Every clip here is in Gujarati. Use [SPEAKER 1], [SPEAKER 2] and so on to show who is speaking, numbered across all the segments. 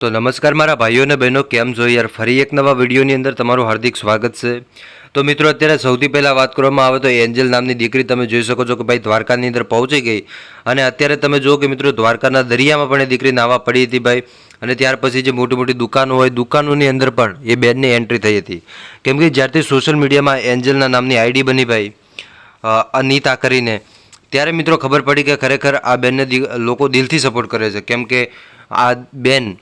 [SPEAKER 1] તો નમસ્કાર મારા ભાઈઓ અને બહેનો, કેમ છો? યાર, ફરી એક નવા વિડીયોની અંદર તમારું હાર્દિક સ્વાગત છે. તો મિત્રો, અત્યારે સૌથી પહેલાં વાત કરવામાં આવે તો એન્જલ નામની દીકરી તમે જોઈ શકો છો કે ભાઈ દ્વારકાની અંદર પહોંચી ગઈ. અને અત્યારે તમે જુઓ કે મિત્રો, દ્વારકાના દરિયામાં પણ એ દીકરી નાવા પડી હતી ભાઈ. અને ત્યાર પછી જે મોટી મોટી દુકાનો હોય, દુકાનોની અંદર પણ એ બેનની એન્ટ્રી થઈ હતી. કેમ કે જ્યારથી સોશિયલ મીડિયામાં એન્જલના નામની આઈડી બની ભાઈ અનિતા કરીને, ત્યારે મિત્રો ખબર પડી કે ખરેખર આ બેનને લોકો દિલથી સપોર્ટ કરે છે. કેમ કે આ બેન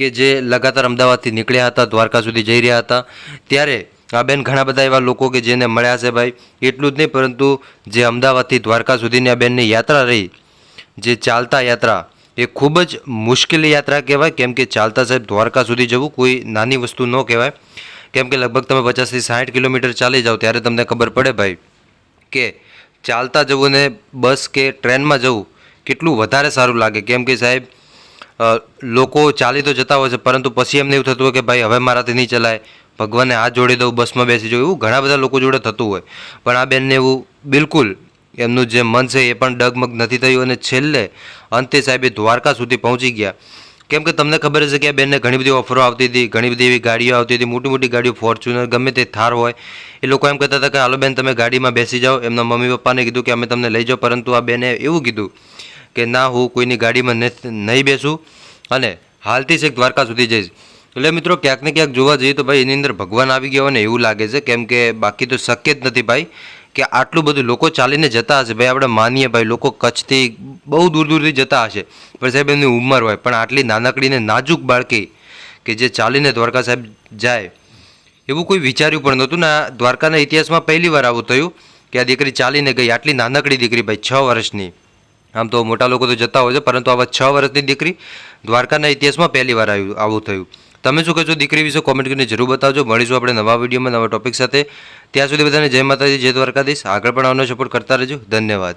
[SPEAKER 1] કે જે લગાતાર અમદાવાદથી નીકળ્યા હતા, દ્વારકા સુધી જઈ રહ્યા હતા, ત્યારે આ બેન ઘણા બધા એવા લોકો કે જેને મળ્યા છે ભાઈ, એટલું જ નહીં, પરંતુ જે અમદાવાદથી દ્વારકા સુધીની આ બેનની યાત્રા રહી, જે ચાલતા યાત્રા, એ ખૂબ જ મુશ્કેલી યાત્રા કહેવાય, કેમ કે ચાલતા સાહેબ દ્વારકા સુધી જવું કોઈ નાની વસ્તુ ન કહેવાય, કેમ કે લગભગ તમે પચાસથી સાઠ કિલોમીટર ચાલી જાઓ, ત્યારે તમને ખબર પડે ભાઈ, કે ચાલતા જવું ને બસ કે ટ્રેનમાં જવું કેટલું વધારે સારું લાગે, કેમ કે સાહેબ લોકો ચાલી તો જતા હોય છે, પરંતુ પછી એમને એવું થતું હોય કે ભાઈ હવે મારાથી નહીં ચલાય, ભગવાનને હાથ જોડી દઉં, બસમાં બેસી જવું એવું ઘણા બધા લોકો જોડે થતું હોય. પણ આ બેનને એવું બિલકુલ એમનું જે મન છે એ પણ ડગમગ નથી થયું અને છેલ્લે અંતે સાહેબ એ દ્વારકા સુધી પહોંચી ગયા. કેમ કે તમને ખબર હશે કે આ બેનને ઘણી બધી ઓફરો આવતી હતી, ઘણી બધી એવી ગાડીઓ આવતી હતી, મોટી મોટી ગાડીઓ ફોર્ચ્યુનર ગમે તે થાર હોય. એ લોકો એમ કહેતા હતા કે, હાલો બેન, તમે ગાડીમાં બેસી જાઓ. એમના મમ્મી પપ્પાને કીધું કે, અમે તમને લઈ જાઓ. પરંતુ આ બેને એવું કીધું કે, ના, હું કોઈની ગાડીમાં નહીં બેસું. અને હાલથી છેક દ્વારકા સુધી જઈશ. એટલે મિત્રો, ક્યાંક ને ક્યાંક જોવા જઈએ તો ભાઈ એની અંદર ભગવાન આવી ગયા ને એવું લાગે છે. કેમ કે બાકી તો શક્ય જ નથી ભાઈ કે આટલું બધું લોકો ચાલીને જતા હશે. ભાઈ આપણે માનીએ ભાઈ લોકો કચ્છથી બહુ દૂર દૂરથી જતા હશે. પણ સાહેબ એમની ઉંમર હોય. પણ આટલી નાનકડીને નાજુક બાળકી કે જે ચાલીને દ્વારકા સાહેબ જાય, એવું કોઈ વિચાર્યું પણ નહોતું. ને દ્વારકાના ઇતિહાસમાં પહેલી વાર આવું થયું કે આ દીકરી ચાલીને ગઈ. આટલી નાનકડી દીકરી ભાઈ, છ વર્ષની. આમ તો મોટા લોકો તો જતા હોય છે, પરંતુ આવા છ વર્ષની દીકરી દ્વારકાના ઇતિહાસમાં પહેલી વાર આવ્યું, આવું થયું. તમે શું કહેશો દીકરી વિશે કોમેન્ટ કરીને જરૂર બતાવજો. મળીશું આપણે નવા વિડીયોમાં નવા ટોપિક સાથે. ત્યાં સુધી બધાને જય માતાજી, જય દ્વારકાધીશ. આગળ પણ આવનો સપોર્ટ કરતા રહેજો. ધન્યવાદ.